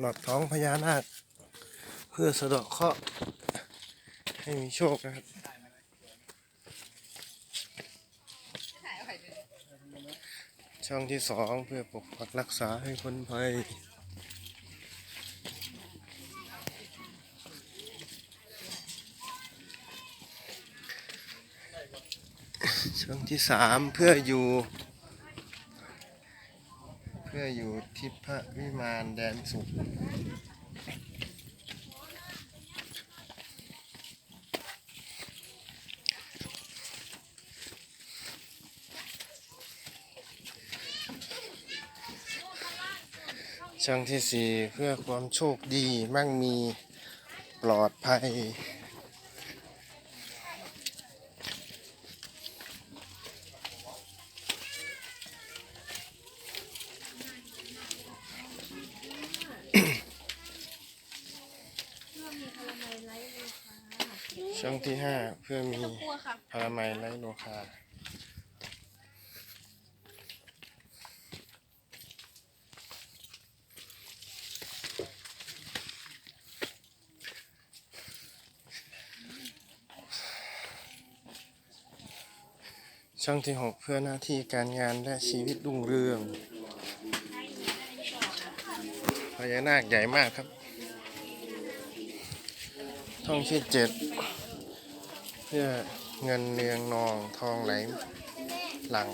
หลอดท้องพญานาค เพื่อสะเดาะเคราะห์ให้มีโชคนะครับ ช่องที่สองเพื่อปกปักรักษาให้คนภัยช่องที่สามเพื่ออยู่ พื่ออยู่ทิพวิมานแดนสุข ช่องที่สี่เพื่อความโชคดีมั่งมีปลอดภัย ช่องที่ห้าเพื่อมีกลัวค่ะพารามัยไรโลคาช่องที่หกเพื่อหน้าที่การงานและชีวิตรุ่งเรืองพญานาคใหญ่มากครับ ช่องที่เจ็ดเพื่อเงินเนืองนองทองไหลหลัง